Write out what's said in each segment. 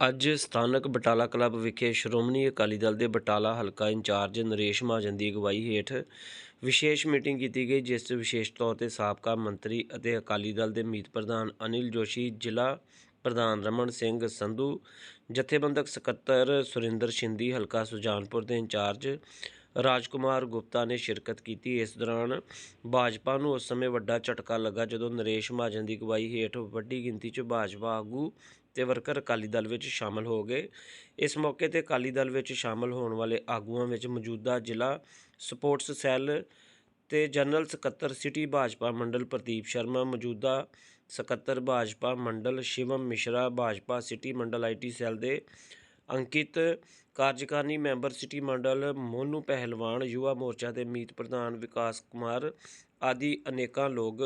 ਅੱਜ ਸਥਾਨਕ ਬਟਾਲਾ ਕਲੱਬ ਵਿਖੇ ਸ਼੍ਰੋਮਣੀ ਅਕਾਲੀ ਦਲ ਦੇ ਬਟਾਲਾ ਹਲਕਾ ਇੰਚਾਰਜ ਨਰੇਸ਼ ਮਹਾਜਨ ਦੀ ਅਗਵਾਈ ਹੇਠ ਵਿਸ਼ੇਸ਼ ਮੀਟਿੰਗ ਕੀਤੀ ਗਈ, ਜਿਸ 'ਚ ਵਿਸ਼ੇਸ਼ ਤੌਰ ਤੇ ਸਾਬਕਾ ਮੰਤਰੀ ਅਤੇ ਅਕਾਲੀ ਦਲ ਦੇ ਮੀਤ ਪ੍ਰਧਾਨ ਅਨਿਲ ਜੋਸ਼ੀ, ਜ਼ਿਲ੍ਹਾ ਪ੍ਰਧਾਨ ਰਮਨ ਸਿੰਘ ਸੰਧੂ, ਜਥੇਬੰਦਕ ਸਕੱਤਰ ਸੁਰਿੰਦਰ ਸ਼ਿੰਦੀ, ਹਲਕਾ ਸੁਜਾਨਪੁਰ ਦੇ ਇੰਚਾਰਜ ਰਾਜਕੁਮਾਰ ਗੁਪਤਾ ਨੇ ਸ਼ਿਰਕਤ ਕੀਤੀ। ਇਸ ਦੌਰਾਨ ਭਾਜਪਾ ਨੂੰ ਉਸ ਸਮੇਂ ਵੱਡਾ ਝਟਕਾ ਲੱਗਾ ਜਦੋਂ ਨਰੇਸ਼ ਮਹਾਜਨ ਦੀ ਅਗਵਾਈ ਹੇਠ ਵੱਡੀ ਗਿਣਤੀ 'ਚ ਭਾਜਪਾ ਆਗੂ ਅਤੇ ਵਰਕਰ ਅਕਾਲੀ ਦਲ ਵਿੱਚ ਸ਼ਾਮਲ ਹੋ ਗਏ। ਇਸ ਮੌਕੇ ਤੇ ਅਕਾਲੀ ਦਲ ਵਿੱਚ ਸ਼ਾਮਲ ਹੋਣ ਵਾਲੇ ਆਗੂਆਂ ਵਿੱਚ ਮੌਜੂਦਾ ਜ਼ਿਲ੍ਹਾ ਸਪੋਰਟਸ ਸੈੱਲ ਤੇ ਜਨਰਲ ਸਕੱਤਰ ਸਿਟੀ ਭਾਜਪਾ ਮੰਡਲ ਪ੍ਰਦੀਪ ਸ਼ਰਮਾ, ਮੌਜੂਦਾ ਸਕੱਤਰ ਭਾਜਪਾ ਮੰਡਲ ਸ਼ਿਵਮ ਮਿਸ਼ਰਾ, ਭਾਜਪਾ ਸਿਟੀ ਮੰਡਲ ਆਈਟੀ ਸੈੱਲ ਦੇ ਅੰਕਿਤ ਕਾਰਜਕਾਰਨੀ ਮੈਂਬਰ ਸਿਟੀ ਮੰਡਲ ਮੋਨੂ ਪਹਿਲਵਾਨ, ਯੁਵਾ ਮੋਰਚਾ ਦੇ ਮੀਤ ਪ੍ਰਧਾਨ ਵਿਕਾਸ ਕੁਮਾਰ ਆਦਿ ਅਨੇਕਾਂ ਲੋਕ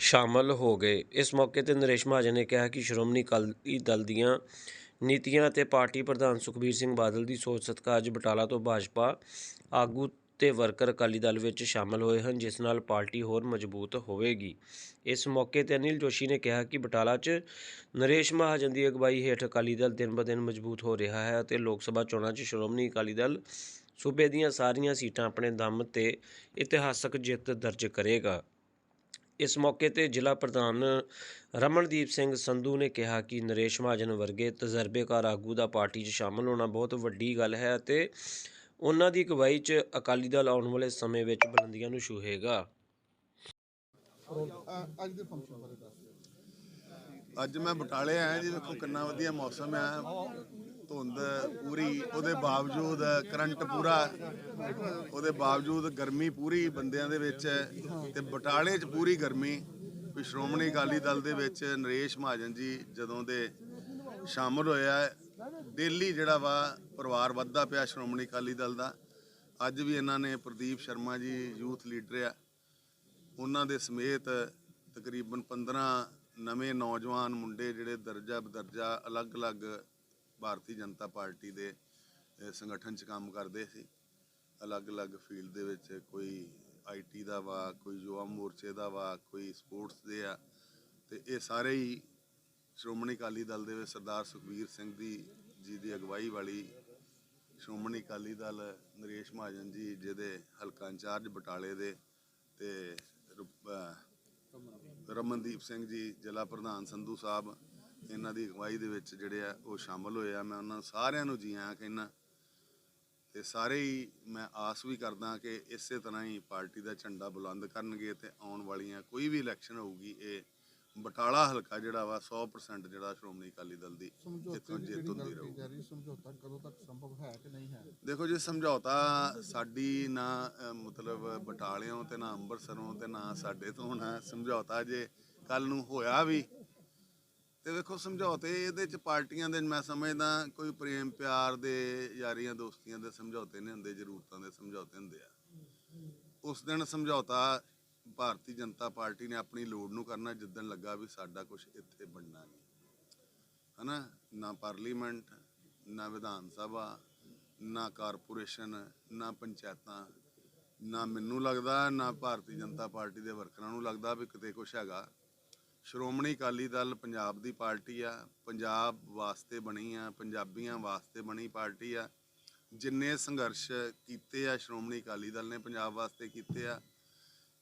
ਸ਼ਾਮਲ ਹੋ ਗਏ। ਇਸ ਮੌਕੇ ਤੇ ਨਰੇਸ਼ ਮਹਾਜਨ ਨੇ ਕਿਹਾ ਕਿ ਸ਼੍ਰੋਮਣੀ ਅਕਾਲੀ ਦਲ ਦੀਆਂ ਨੀਤੀਆਂ ਅਤੇ ਪਾਰਟੀ ਪ੍ਰਧਾਨ ਸੁਖਬੀਰ ਸਿੰਘ ਬਾਦਲ ਦੀ ਸੋਚ ਸਦਕਾ ਅੱਜ ਬਟਾਲਾ ਤੋਂ ਭਾਜਪਾ ਆਗੂ ਤੇ ਵਰਕਰ ਅਕਾਲੀ ਦਲ ਵਿੱਚ ਸ਼ਾਮਲ ਹੋਏ ਹਨ, ਜਿਸ ਨਾਲ ਪਾਰਟੀ ਹੋਰ ਮਜ਼ਬੂਤ ਹੋਵੇਗੀ। ਇਸ ਮੌਕੇ ਤੇ ਅਨਿਲ ਜੋਸ਼ੀ ਨੇ ਕਿਹਾ ਕਿ ਬਟਾਲਾ 'ਚ ਨਰੇਸ਼ ਮਹਾਜਨ ਦੀ ਅਗਵਾਈ ਹੇਠ ਅਕਾਲੀ ਦਲ ਦਿਨ ਬ ਦਿਨ ਮਜ਼ਬੂਤ ਹੋ ਰਿਹਾ ਹੈ ਅਤੇ ਲੋਕ ਸਭਾ ਚੋਣਾਂ 'ਚ ਸ਼੍ਰੋਮਣੀ ਅਕਾਲੀ ਦਲ ਸੂਬੇ ਦੀਆਂ ਸਾਰੀਆਂ ਸੀਟਾਂ ਆਪਣੇ ਦਮ ਤੇ ਇਤਿਹਾਸਕ ਜਿੱਤ ਦਰਜ ਕਰੇਗਾ। ਇਸ ਮੌਕੇ ਤੇ ਜ਼ਿਲ੍ਹਾ ਪ੍ਰਧਾਨ ਰਮਨਦੀਪ ਸਿੰਘ ਸੰਧੂ ਨੇ ਕਿਹਾ ਕਿ ਨਰੇਸ਼ ਮਹਾਜਨ ਵਰਗੇ ਤਜਰਬੇਕਾਰ ਆਗੂ ਦਾ ਪਾਰਟੀ 'ਚ ਸ਼ਾਮਲ ਹੋਣਾ ਬਹੁਤ ਵੱਡੀ ਗੱਲ ਹੈ ਅਤੇ ਉਹਨਾਂ ਦੀ ਅਗਵਾਈ 'ਚ ਅਕਾਲੀ ਦਲ ਆਉਣ ਵਾਲੇ ਸਮੇਂ ਵਿੱਚ ਬੁਲੰਦੀਆਂ ਨੂੰ ਛੂਹੇਗਾ। ਅੱਜ ਦੇ ਫੰਕਸ਼ਨ ਬਾਰੇ ਦੱਸ ਦਿਓ। ਅੱਜ ਮੈਂ ਬਟਾਲੇ ਆਇਆ ਜੀ ਵੇਖੋ ਕਿੰਨਾ ਵਧੀਆ ਮੌਸਮ ਆ। ਧੁੰਦ ਪੂਰੀ, ਉਹਦੇ ਬਾਵਜੂਦ ਕਰੰਟ ਪੂਰਾ, ਉਹਦੇ ਬਾਵਜੂਦ ਗਰਮੀ ਪੂਰੀ ਬੰਦਿਆਂ ਦੇ ਵਿੱਚ ਹੈ ਤੇ ਬਟਾਲੇ 'ਚ ਪੂਰੀ ਗਰਮੀ। ਵੀ ਸ਼੍ਰੋਮਣੀ ਅਕਾਲੀ ਦਲ ਦੇ ਵਿੱਚ ਨਰੇਸ਼ ਮਹਾਜਨ ਜੀ ਜਦੋਂ ਦੇ ਸ਼ਾਮਲ ਹੋਇਆ ਡੇਲੀ ਜਿਹੜਾ ਵਾ ਪਰਿਵਾਰ ਵੱਧਦਾ ਪਿਆ ਸ਼੍ਰੋਮਣੀ ਅਕਾਲੀ ਦਲ ਦਾ। ਅੱਜ ਵੀ ਇਹਨਾਂ ਨੇ ਪ੍ਰਦੀਪ ਸ਼ਰਮਾ ਜੀ ਯੂਥ ਲੀਡਰ ਆ, ਉਹਨਾਂ ਦੇ ਸਮੇਤ ਤਕਰੀਬਨ 15 ਨਵੇਂ ਨੌਜਵਾਨ ਮੁੰਡੇ ਜਿਹੜੇ ਦਰਜਾ ਬਦਰਜਾ ਅਲੱਗ-ਅਲੱਗ ਭਾਰਤੀ ਜਨਤਾ ਪਾਰਟੀ ਦੇ ਸੰਗਠਨ 'ਚ ਕੰਮ ਕਰਦੇ ਸੀ। ਅਲੱਗ-ਅਲੱਗ ਫੀਲਡ ਦੇ ਵਿੱਚ ਕੋਈ ਆਈਟੀ ਦਾ ਵਾ, ਕੋਈ ਯੁਵਾ ਮੋਰਚੇ ਦਾ ਵਾ, ਕੋਈ ਸਪੋਰਟਸ ਦੇ ਆ। ਤੇ ਇਹ ਸਾਰੇ ਹੀ ਸ਼੍ਰੋਮਣੀ ਅਕਾਲੀ ਦਲ ਦੇ ਵਿੱਚ ਸਰਦਾਰ ਸੁਖਬੀਰ ਸਿੰਘ ਦੀ, ਜੀ ਦੀ ਅਗਵਾਈ ਵਾਲੀ ਸ਼੍ਰੋਮਣੀ ਅਕਾਲੀ ਦਲ ਨਰੇਸ਼ ਮਹਾਜਨ ਜੀ, ਜਿਹਦੇ ਹਲਕਾ ਇੰਚਾਰਜ ਬਟਾਲੇ ਦੇ ਤੇ ਰਮਨਦੀਪ ਸਿੰਘ ਜੀ, ਜ਼ਿਲ੍ਹਾ ਪ੍ਰਧਾਨ ਸੰਧੂ ਸਾਹਿਬ ਇਹਨਾਂ ਦੀ ਅਗਵਾਈ ਦੇ ਵਿੱਚ ਜਿਹੜੇ ਆ ਉਹ ਸ਼ਾਮਲ ਹੋਏ ਆ। ਮੈਂ ਉਹਨਾਂ ਸਾਰਿਆਂ ਨੂੰ ਜੀ ਆਇਆਂ ਕਹਿੰਦਾ ਤੇ ਸਾਰੇ ਹੀ ਮੈਂ ਆਸ ਵੀ ਕਰਦਾ ਕਿ ਇਸੇ ਤਰ੍ਹਾਂ ਹੀ ਪਾਰਟੀ ਦਾ ਝੰਡਾ ਬੁਲੰਦ ਕਰਨਗੇ ਤੇ ਆਉਣ ਵਾਲੀਆਂ ਕੋਈ ਵੀ ਇਲੈਕਸ਼ਨ ਹੋਊਗੀ ਇਹ ਬਟਾਲਾ ਹਲਕਾ ਜਿਹੜਾ ਵਾ 100% ਜਿਹੜਾ ਸ਼੍ਰੋਮਣੀ ਅਕਾਲੀ ਦਲ ਦੀ ਇੱਥੋਂ ਜਿੱਤ ਹੁੰਦੀ ਰਹੂ ਸਮਝੌਤਾ ਕਦੋਂ ਤੱਕ ਸੰਭਵ ਹੈ ਕਿ ਨਹੀਂ ਹੈ? ਦੇਖੋ ਜੀ ਸਮਝੌਤਾ ਸਾਡੀ ਨਾ ਮਤਲਬ ਬਟਾਲਿਓਂ ਤੇ ਨਾ ਅੰਮ੍ਰਿਤਸਰੋਂ ਤੇ ਨਾ ਸਾਡੇ ਤੋਂ ਹੋਣਾ ਸਮਝੌਤਾ ਜੇ ਕੱਲ ਨੂੰ ਹੋਇਆ ਵੀ ਤੇ ਵੇਖੋ, ਸਮਝੌਤੇ ਇਹਦੇ ਚ ਪਾਰਟੀਆਂ ਦੇ, ਮੈਂ ਸਮਝਦਾ ਕੋਈ ਪ੍ਰੇਮ ਪਿਆਰ ਦੇ ਯਾਰੀਆਂ ਦੋਸਤੀਆਂ ਦੇ ਸਮਝੌਤੇ ਨਹੀਂ ਹੁੰਦੇ, ਜ਼ਰੂਰਤਾਂ ਦੇ ਸਮਝੌਤੇ ਹੁੰਦੇ ਆ। ਉਸ ਦਿਨ ਸਮਝੌਤਾ ਭਾਰਤੀ ਜਨਤਾ ਪਾਰਟੀ ਨੇ ਆਪਣੀ ਲੋੜ ਨੂੰ ਕਰਨਾ, ਜਿੱਦਣ ਲੱਗਾ ਵੀ ਸਾਡਾ ਕੁਝ ਇੱਥੇ ਬਣਨਾ ਨਹੀਂ। ਹਨਾ? ਨਾ ਪਾਰਲੀਮੈਂਟ, ਨਾ ਵਿਧਾਨ ਸਭਾ, ਨਾ ਕਾਰਪੋਰੇਸ਼ਨ, ਨਾ ਪੰਚਾਇਤਾਂ। ਨਾ ਮੈਨੂੰ ਲੱਗਦਾ, ਨਾ ਭਾਰਤੀ ਜਨਤਾ ਪਾਰਟੀ ਦੇ ਵਰਕਰਾਂ ਨੂੰ ਲੱਗਦਾ ਵੀ ਕਿਤੇ ਕੁਝ ਹੈਗਾ। ਸ਼੍ਰੋਮਣੀ ਅਕਾਲੀ ਦਲ ਪੰਜਾਬ ਦੀ ਪਾਰਟੀ ਆ, ਪੰਜਾਬ ਵਾਸਤੇ ਬਣੀ ਆ, ਪੰਜਾਬੀਆਂ ਵਾਸਤੇ ਬਣੀ ਪਾਰਟੀ ਆ। ਜਿੰਨੇ ਸੰਘਰਸ਼ ਕੀਤੇ ਆ ਸ਼੍ਰੋਮਣੀ ਅਕਾਲੀ ਦਲ ਨੇ ਪੰਜਾਬ ਵਾਸਤੇ ਕੀਤੇ ਆ,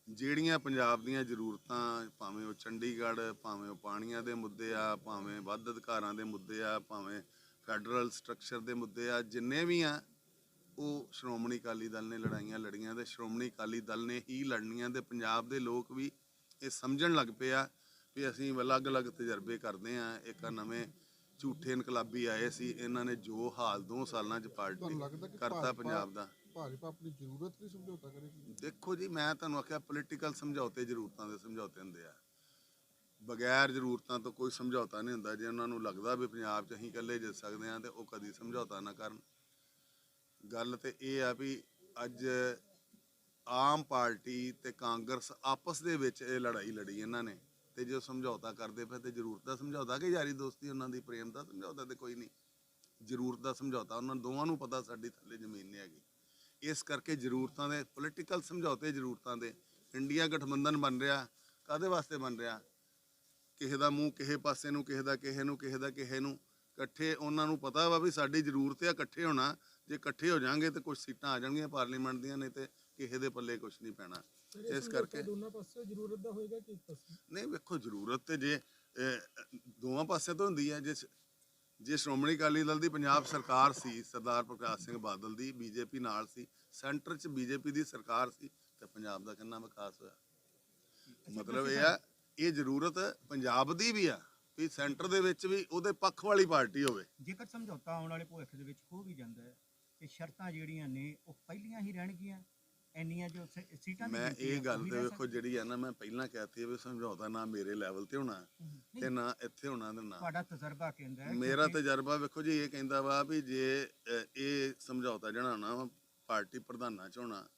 ਜਿਹੜੀਆਂ ਪੰਜਾਬ ਦੀਆਂ ਜ਼ਰੂਰਤਾਂ, ਭਾਵੇਂ ਉਹ ਚੰਡੀਗੜ੍ਹ, ਭਾਵੇਂ ਉਹ ਪਾਣੀਆਂ ਦੇ ਮੁੱਦੇ ਆ, ਭਾਵੇਂ ਵੱਧ ਅਧਿਕਾਰਾਂ ਦੇ ਮੁੱਦੇ ਆ, ਭਾਵੇਂ ਫੈਡਰਲ ਸਟਰਕਚਰ ਦੇ ਮੁੱਦੇ ਆ, ਜਿੰਨੇ ਵੀ ਆ, ਉਹ ਸ਼੍ਰੋਮਣੀ ਅਕਾਲੀ ਦਲ ਨੇ ਲੜਾਈਆਂ ਲੜੀਆਂ ਤੇ ਸ਼੍ਰੋਮਣੀ ਅਕਾਲੀ ਦਲ ਨੇ ਹੀ ਲੜਨੀਆਂ ਤੇ ਪੰਜਾਬ ਦੇ ਲੋਕ ਵੀ ਇਹ ਸਮਝਣ ਲੱਗ ਪਏ ਆ ਵੀ ਅਸੀਂ ਅਲੱਗ-ਅਲੱਗ ਤਜਰਬੇ ਕਰਦੇ ਆ ਇੱਕ ਨਵੇਂ ਝੂਠੇ ਇਨਕਲਾਬੀ ਆਏ ਸੀ ਇਹਨਾਂ ਨੇ ਜੋ ਹਾਲ ਦੋ ਸਾਲਾਂ 'ਚ ਪਾਰਟੀ ਕਰਤਾ ਪੰਜਾਬ ਦਾ। ਭਾਜਪਾ ਆਪਣੀ ਜ਼ਰੂਰਤ ਲਈ ਸਮਝੌਤਾ ਕਰੇਗੀ? ਦੇਖੋ ਜੀ ਮੈਂ ਤੁਹਾਨੂੰ ਆਖਿਆ ਪੋਲੀਟੀਕਲ ਸਮਝੌਤੇ ਜ਼ਰੂਰਤਾਂ ਦੇ ਸਮਝੌਤੇ ਹੁੰਦੇ ਆ। ਬਗੈਰ ਜ਼ਰੂਰਤਾਂ ਤੋਂ ਕੋਈ ਸਮਝੌਤਾ ਨਹੀਂ ਹੁੰਦਾ ਜੇ ਉਹਨਾਂ ਨੂੰ ਲੱਗਦਾ ਵੀ ਪੰਜਾਬ 'ਚ ਅਸੀਂ ਇਕੱਲੇ ਜਿੱਤ ਸਕਦੇ ਆ ਤੇ ਉਹ ਕਦੀ ਸਮਝੌਤਾ ਨਾ ਕਰਨ। ਗੱਲ ਤੇ ਇਹ ਆ ਵੀ ਅੱਜ ਆਮ ਪਾਰਟੀ ਤੇ ਕਾਂਗਰਸ ਆਪਸ ਦੇ ਵਿੱਚ ਇਹ ਲੜਾਈ ਲੜੀ ਇਹਨਾਂ ਨੇ। ਤੇ ਜੋ ਸਮਝੌਤਾ ਕਰਦੇ ਪਏ ਤੇ ਜ਼ਰੂਰਤ ਦਾ ਸਮਝੌਤਾ ਕਿ ਯਾਰੀ ਦੋਸਤੀ ਉਹਨਾਂ ਦੀ, ਪ੍ਰੇਮ ਦਾ ਸਮਝੌਤਾ ਤੇ ਕੋਈ ਨਹੀਂ। ਜ਼ਰੂਰਤ ਦਾ ਸਮਝੌਤਾ, ਉਹਨਾਂ ਦੋਵਾਂ ਨੂੰ ਪਤਾ ਸਾਡੀ ਥੱਲੇ ਜ਼ਮੀਨ ਨਹੀਂ ਹੈਗੀ। ਇਸ ਕਰਕੇ ਜ਼ਰੂਰਤਾਂ ਦੇ ਪੋਲੀਟੀਕਲ ਸਮਝੌਤੇ ਜ਼ਰੂਰਤਾਂ ਦੇ, ਇੰਡੀਆ ਗਠਬੰਧਨ ਬਣ ਰਿਹਾ ਕਾਦੇ ਵਾਸਤੇ ਬਣ ਰਿਹਾ? ਕਿਸੇ ਦਾ ਮੂੰਹ ਕਿਸੇ ਪਾਸੇ ਨੂੰ, ਕਿਸੇ ਦਾ ਕਿਸੇ ਨੂੰ, ਕਿਸੇ ਦਾ ਕਿਸੇ ਨੂੰ, ਇਕੱਠੇ ਉਹਨਾਂ ਨੂੰ ਪਤਾ ਵਾ ਵੀ ਸਾਡੀ ਜ਼ਰੂਰਤ ਹੈ ਇਕੱਠੇ ਹੋਣਾ, ਜੇ ਇਕੱਠੇ ਹੋ ਜਾਾਂਗੇ ਤੇ ਕੁਝ ਸੀਟਾਂ ਆ ਜਾਣਗੀਆਂ ਪਾਰਲੀਮੈਂਟ ਦੀਆਂ, ਨਹੀਂ ਤੇ ਕਿਸੇ ਦੇ ਪੱਲੇ ਕੁਝ ਨਹੀਂ ਪੈਣਾ। ਇਸ ਕਰਕੇ ਦੋਨਾਂ ਪਾਸੇ ਜ਼ਰੂਰਤ ਦਾ ਹੋਏਗਾ ਕਿ ਇੱਕ ਪਾਸੇ? ਨਹੀਂ ਵੇਖੋ ਜ਼ਰੂਰਤ ਤੇ ਜੇ ਦੋਵਾਂ ਪਾਸੇ ਤੋਂ ਹੁੰਦੀ ਹੈ। ਜੇ ਜੇ ਸ਼੍ਰੋਮਣੀ ਅਕਾਲੀ ਦਲ ਦੀ ਪੰਜਾਬ ਸਰਕਾਰ ਸੀ ਸਰਦਾਰ ਪ੍ਰਕਾਸ਼ ਸਿੰਘ ਬਾਦਲ ਦੀ ਬੀਜੇਪੀ ਨਾਲ ਸੀ ਸੈਂਟਰ 'ਚ ਬੀਜੇਪੀ ਦੀ ਸਰਕਾਰ ਸੀ ਤੇ ਪੰਜਾਬ ਦਾ ਕਿੰਨਾ ਵਿਕਾਸ ਹੋਇਆ? ਮਤਲਬ ਇਹ ਆ ਇਹ ਜ਼ਰੂਰਤ ਪੰਜਾਬ ਦੀ ਵੀ ਆ ਵੀ ਸੈਂਟਰ ਦੇ ਵਿੱਚ ਵੀ ਉਹਦੇ ਪੱਖ ਵਾਲੀ ਪਾਰਟੀ ਹੋਵੇ। ਜੇਕਰ ਸਮਝੌਤਾ ਆਉਣ ਵਾਲੇ ਭਵਿੱਖ ਦੇ ਵਿੱਚ ਹੋ ਵੀ ਜਾਂਦਾ ਹੈ ਸ਼ਰਤਾਂ ਜਿਹੜੀਆਂ ਨੇ ਉਹ ਪਹਿਲੀਆਂ ਹੀ ਰਹਿਣਗੀਆਂ। ਇੰਨੀਆਂ ਜੋ ਸ- ਸੀਟਾਂ ਦੀ ਮੈਂ ਗਿਣਤੀ ਇਹ ਗੱਲ ਉਹ ਤੇ ਰਹਿ ਵੇਖੋ ਸਕਦੀ ਜਿਹੜੀ ਆ ਨਾ ਮੈਂ ਪਹਿਲਾਂ ਕਹਿਤੀ ਵੀ ਸਮਝੌਤਾ ਨਾ ਮੇਰੇ ਲੈਵਲ ਤੇ ਹੋਣਾ। ਤੇ ਨਾ ਇੱਥੇ ਹੋਣਾ ਤੇ ਨਾ। ਤੁਹਾਡਾ ਤਜਰਬਾ ਕਹਿੰਦਾ ਹੈ ਮੇਰਾ ਕਿਉਂਕਿ ਤਜਰਬਾ ਵੇਖੋ ਜੀ ਇਹ ਕਹਿੰਦਾ ਵਾ ਵੀ ਜੇ ਅ, ਇਹ ਸਮਝੌਤਾ ਜਿਹੜਾ ਹੋਣਾ ਵਾ ਪਾਰਟੀ ਪ੍ਰਧਾਨਾਂ ਚ ਹੋਣਾ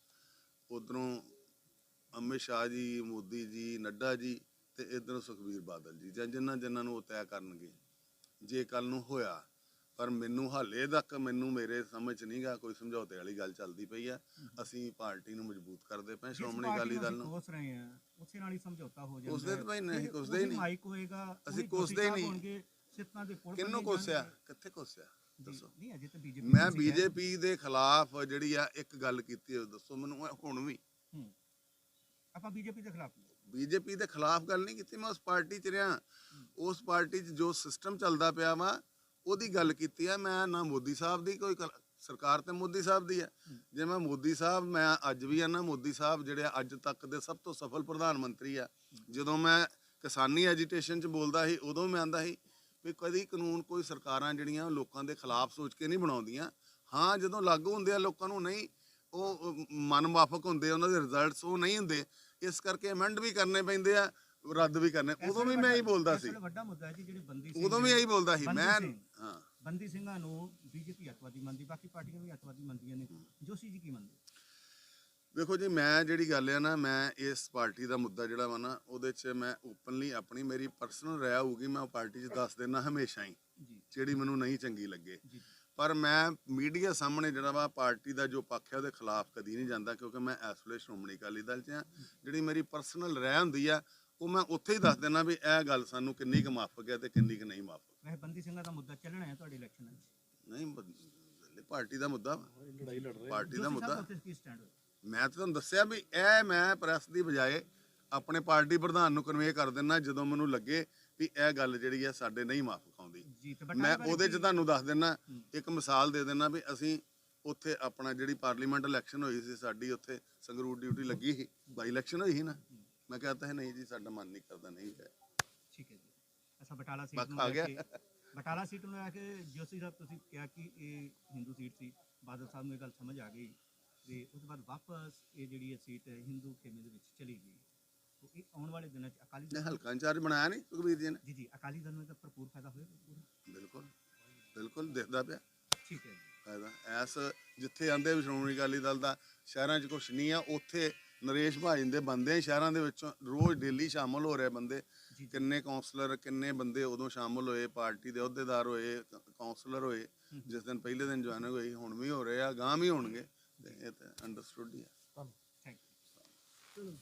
ਉਧਰੋਂ ਅਮਿਤ ਸ਼ਾਹ ਜੀ ਮੋਦੀ ਜੀ ਨੱਡਾ ਜੀ ਤੇ ਇਧਰੋਂ ਸੁਖਬੀਰ ਬਾਦਲ ਜੀ ਜਾਂ ਜਿਨ੍ਹਾਂ ਜਿਨ੍ਹਾਂ ਨੂੰ ਉਹ ਤੈਅ ਕਰਨਗੇ। ਜੇ ਕੱਲ ਨੂੰ ਹੋਇਆ ਪਰ ਮੈਨੂੰ ਹਾਲੇ ਤੱਕ ਮੈਨੂੰ ਮੇਰੇ ਸਮਝ ਨਹੀਂਗਾ ਕੋਈ ਸਮਝੌਤੇ ਵਾਲੀ ਗੱਲ ਚੱਲਦੀ ਪਈ ਆ। ਅਸੀਂ ਪਾਰਟੀ ਨੂੰ ਮਜ਼ਬੂਤ ਕਰਦੇ ਪਏ ਸ਼੍ਰੋਮਣੀ ਅਕਾਲੀ ਦਲ ਨੂੰ। ਕੋਸ ਰਹੇ ਆ ਉਸੇ ਨਾਲ ਹੀ ਸਮਝੌਤਾ ਹੋ ਜਾਂਦਾ ਕੋਸਦੇ ਹੈ। ਤਾਂ ਭਾਈ ਨਹੀਂ, ਕੋਸਦੇ ਹੀ ਨਹੀਂ। ਮਾਈਕ ਹੋਏਗਾ ਅਸੀਂ ਕੋਸਦੇ ਹੀ ਨਹੀਂ। ਸਿੱਤਾਂ ਦੇ ਪੁਲ ਕਿੰਨੂੰ ਕੋਸਿਆ। ਕਿੱਥੇ ਕੋਸਿਆ ਦੱਸੋ। ਨਹੀਂ ਅਜੇ ਤਾਂ ਬੀਜੇਪੀ ਮੈਂ ਬੀਜੇਪੀ ਦੇ ਖਿਲਾਫ ਜਿਹੜੀ ਆ ਇੱਕ ਗੱਲ ਕੀਤੀ ਹੈ ਦੱਸੋ ਮੈਨੂੰ ਹੁਣ ਵੀ। ਆਪਾਂ ਬੀਜੇਪੀ ਦੇ ਖਿਲਾਫ। ਬੀਜੇਪੀ ਦੇ ਖਿਲਾਫ ਗੱਲ ਨਹੀਂ ਕੀਤੀ ਮੈਂ ਉਸ ਪਾਰਟੀ 'ਚ ਰਿਹਾ। ਉਸ ਪਾਰਟੀ 'ਚ ਜੋ ਸਿਸਟਮ ਚੱਲਦਾ ਪਿਆ ਵਾ ਉਹਦੀ ਗੱਲ ਕੀਤੀ ਆ ਮੈਂ ਨਾ ਮੋਦੀ ਸਾਹਿਬ ਦੀ ਕੋਈ ਸਰਕਾਰ ਤੇ ਮੋਦੀ ਸਾਹਿਬ ਦੀ ਆ। ਜੇ ਮੈਂ ਮੋਦੀ ਸਾਹਿਬ ਮੈਂ ਅੱਜ ਵੀ ਆ ਨਾ ਮੋਦੀ ਸਾਹਿਬ ਜਿਹੜੇ ਅੱਜ ਤੱਕ ਦੇ ਸਭ ਤੋਂ ਸਫਲ ਪ੍ਰਧਾਨ ਮੰਤਰੀ ਆ। ਜਦੋਂ ਮੈਂ ਕਿਸਾਨੀ ਐਜੀਟੇਸ਼ਨ 'ਚ ਬੋਲਦਾ ਸੀ ਉਦੋਂ ਮੈਂ ਆਂਦਾ ਸੀ ਵੀ ਕਦੀ ਕਾਨੂੰਨ ਕੋਈ ਸਰਕਾਰਾਂ ਜਿਹੜੀਆਂ ਲੋਕਾਂ ਦੇ ਖਿਲਾਫ ਸੋਚ ਕੇ ਨਹੀਂ ਬਣਾਉਂਦੀਆਂ। ਹਾਂ ਜਦੋਂ ਲਾਗੂ ਹੁੰਦੇ ਆ ਲੋਕਾਂ ਨੂੰ ਨਹੀਂ ਉਹ ਮਨ ਮੁਆਫਕ ਹੁੰਦੇ ਉਹਨਾਂ ਦੇ ਰਿਜ਼ਲਟਸ ਉਹ ਨਹੀਂ ਹੁੰਦੇ। ਇਸ ਕਰਕੇ ਅਮੈਂਡ ਵੀ ਕਰਨੇ ਪੈਂਦੇ ਆ। ਰੱਦ ਵੀ ਕਰਨੇ। ਉਦੋਂ ਵੀ ਮੈਂ ਹੀ ਵੱਡਾ- ਬੋਲਦਾ ਸੀ। ਵੱਡਾ ਮੁੱਦਾ ਹੈ ਜੀ ਜਿਹੜੇ ਬੰਦੀ ਸਿੰਘ ਉਦੋਂ ਵੀ ਇਹੀ ਬੋਲਦਾ ਸੀ। ਮੈਂ। ਹਾਂ। ਬੰਦੀ ਸਿੰਘਾਂ ਨੂੰ ਬੀਜੇਪੀ ਅੱਤਵਾਦੀ ਮੰਨਦੀ ਬਾਕੀ ਪਾਰਟੀਆਂ ਵੀ ਅੱਤਵਾਦੀ ਮੰਨਦੀਆਂ ਨੇ। ਜੋਸ਼ੀ ਜੀ ਕੀ ਮੰਨਦੇ? ਵੇਖੋ ਜੀ ਮੈਂ ਜਿਹੜੀ ਗੱਲ ਆ ਨਾ ਮੈਂ ਇਸ ਪਾਰਟੀ ਦਾ ਮੁੱਦਾ ਜਿਹੜਾ ਵਾ ਨਾ ਉਹਦੇ 'ਚ ਮੈਂ ਓਪਨਲੀ ਆਪਣੀ ਮੇਰੀ ਪਰਸਨਲ ਰਾਇ ਹੋਊਗੀ ਮੈਂ ਉਹ ਪਾਰਟੀ 'ਚ ਦੱਸ ਦੇਣਾ ਹਮੇਸ਼ਾ ਹੀ ਜਿਹੜੀ ਮੈਨੂੰ ਨਹੀਂ ਚੰਗੀ ਲੱਗੇ। ਪਰ ਮੈਂ ਮੀਡੀਆ ਸਾਹਮਣੇ ਜਿਹੜਾ ਵਾ ਪਾਰਟੀ ਦਾ ਜੋ ਪੱਖ ਹੈ ਉਹਦੇ ਖਿਲਾਫ ਕਦੀ ਨਹੀਂ ਜਾਂਦਾ ਕਿਉਂਕਿ ਮੈਂ ਇਸ ਵੇਲੇ ਸ਼੍ਰੋਮਣੀ ਅਕਾਲੀ ਦਲ 'ਚ ਆ ਜਿਹੜੀ ਮੇਰੀ ਪਰਸਨਲ ਰਾਇ ਹੁੰਦੀ ਆ ਉਹ ਮੈਂ ਉੱਥੇ ਹੀ ਦੱਸ ਦੇਣਾ ਵੀ ਇਹ ਗੱਲ ਸਾਨੂੰ ਕਿੰਨੀ ਕੁ ਮਾਫਕ ਹੈ ਤੇ ਕਿੰਨੀ ਕੁ ਨਹੀਂ ਮਾਫਕ ਵੈਸੇ ਬੰਦੀ ਸਿੰਘਾਂ ਦਾ ਮੁੱਦਾ ਚੱਲਣਾ ਹੈ ਤੁਹਾਡੇ ਇਲੈਕਸ਼ਨਾਂ ਵਿੱਚ? ਨਹੀਂ ਬ- ਪਾਰਟੀ ਦਾ ਮੁੱਦਾ ਵਾ। ਲੜਾਈ ਲੜ ਰਹੇ ਪਾਰਟੀ ਦਾ ਮੁੱਦਾ। ਸਾਹਿਬ ਉੱਤੇ ਕੀ ਸਟੈਂਡ ਹੋਇਆ? ਮੈਂ ਤਾਂ ਤੁਹਾਨੂੰ ਦੱਸਿਆ ਵੀ ਇਹ ਮੈਂ ਪ੍ਰੈਸ ਦੀ ਬਜਾਏ ਆਪਣੇ ਪਾਰਟੀ ਪ੍ਰਧਾਨ ਨੂੰ ਕਨਵੇ ਕਰ ਦਿੰਦਾ ਜਦੋਂ ਮੈਨੂੰ ਲੱਗੇ ਵੀ ਇਹ ਗੱਲ ਜਿਹੜੀ ਆ ਸਾਡੇ ਨਹੀਂ ਮਾਫਕ ਆਉਂਦੀ ਜੀ ਤੇ ਮੈਂ ਉਹਦੇ 'ਚ ਤੁਹਾਨੂੰ ਦੱਸ ਦਿੰਦਾ ਇੱਕ ਮਿਸਾਲ ਦੇ ਦਿੰਦਾ ਵੀ ਅਸੀਂ ਉੱਥੇ ਆਪਣਾ ਜਿਹੜੀ ਪਾਰਲੀਮੈਂਟ ਇਲੈਕਸ਼ਨ ਹੋਈ ਸੀ ਸਾਡੀ ਉੱਥੇ ਸੰਗਰੂਰ ਡਿਊਟੀ ਲੱਗੀ ਸੀ ਬਾਈ ਇਲੈਕਸ਼ਨ ਹੋਈ ਸੀ ਨਾ। ਮੈਂ ਕਹਤਾ ਹੈ ਨਹੀਂ ਜੀ ਸਾਡਾ ਮਨ ਨਹੀਂ ਕਰਦਾ ਨਹੀਂ ਹੈ ਠੀਕ ਹੈ ਜੀ। ਅੱਛਾ ਬਟਾਲਾ ਸੀਟ ਨੂੰ ਆ ਲੈ ਗਿਆ। ਕੇ ਬਟਾਲਾ ਸੀਟ ਨੂੰ ਲੈ ਕੇ ਜੋਸ਼ੀ ਸਾਹਿਬ ਤੁਸੀਂ ਕਿਹਾ ਕਿ ਇਹ ਹਿੰਦੂ ਸੀਟ ਸੀ। ਬਾਦਲ ਸਾਹਿਬ ਨੂੰ ਇਹ ਗੱਲ ਸਮਝ ਆ ਗਈ। ਤੇ ਉਸ ਤੋਂ ਬਾਅਦ ਵਾਪਸ ਇਹ ਜਿਹੜੀ ਹੈ ਸੀਟ ਹਿੰਦੂ ਖੇਮੇ ਦੇ ਵਿੱਚ ਚਲੀ ਗਈ। ਤਾਂ ਇਹ ਆਉਣ ਵਾਲੇ ਦਿਨਾਂ 'ਚ ਅਕਾਲੀ ਨੇ ਦਲ ਹਲਕਾ ਇੰਚਾਰਜ ਬਣਾਇਆ ਨਹੀਂ ਸੁਖਬੀਰ ਜੀ ਨੇ? ਜੀ ਜੀ ਅਕਾਲੀ ਦਲ ਨੂੰ ਇਹਦਾ ਭਰਪੂਰ ਫਾਇਦਾ ਹੋਏਗਾ ਪੂਰਾ। ਬਿਲਕੁਲ ਬਿਲਕੁਲ ਦਿਖਦਾ ਪਿਆ। ਠੀਕ ਹੈ ਜੀ। ਫਾਇਦਾ। ਐਸ ਜਿੱਥੇ ਆਂਦੇ ਵੀ ਸ਼੍ਰੋਮਣੀ ਅਕਾਲੀ ਦਲ ਦਾ ਸ਼ਹਿਰਾਂ 'ਚ ਕੁਛ ਨਹੀਂ ਆ ਉੱਥੇ ਨਰੇਸ਼ ਭਾਜਨ ਦੇ ਬੰਦੇ ਸ਼ਹਿਰਾਂ ਦੇ ਵਿੱਚੋਂ ਰੋਜ਼ ਡੇਲੀ ਸ਼ਾਮਲ ਹੋ ਰਹੇ ਬੰਦੇ। ਕਿੰਨੇ ਕਾਉਂਸਲਰ ਕਿੰਨੇ ਬੰਦੇ ਉਦੋਂ ਸ਼ਾਮਲ ਹੋਏ ਪਾਰਟੀ ਦੇ ਅਹੁਦੇਦਾਰ ਹੋਏ ਕਾਉਂਸਲਰ ਹੋਏ ਜਿਸ ਦਿਨ ਪਹਿਲੇ ਦਿਨ ਜੁਆਇਨ ਹੋਈ ਹੁਣ ਵੀ ਹੋ ਰਹੇ ਆ ਗਾਂ ਵੀ ਹੋਣਗੇ। ਇਹ ਤਾਂ ਅੰਡਰਸਟੂਡ ਹੀ ਆ। Thank you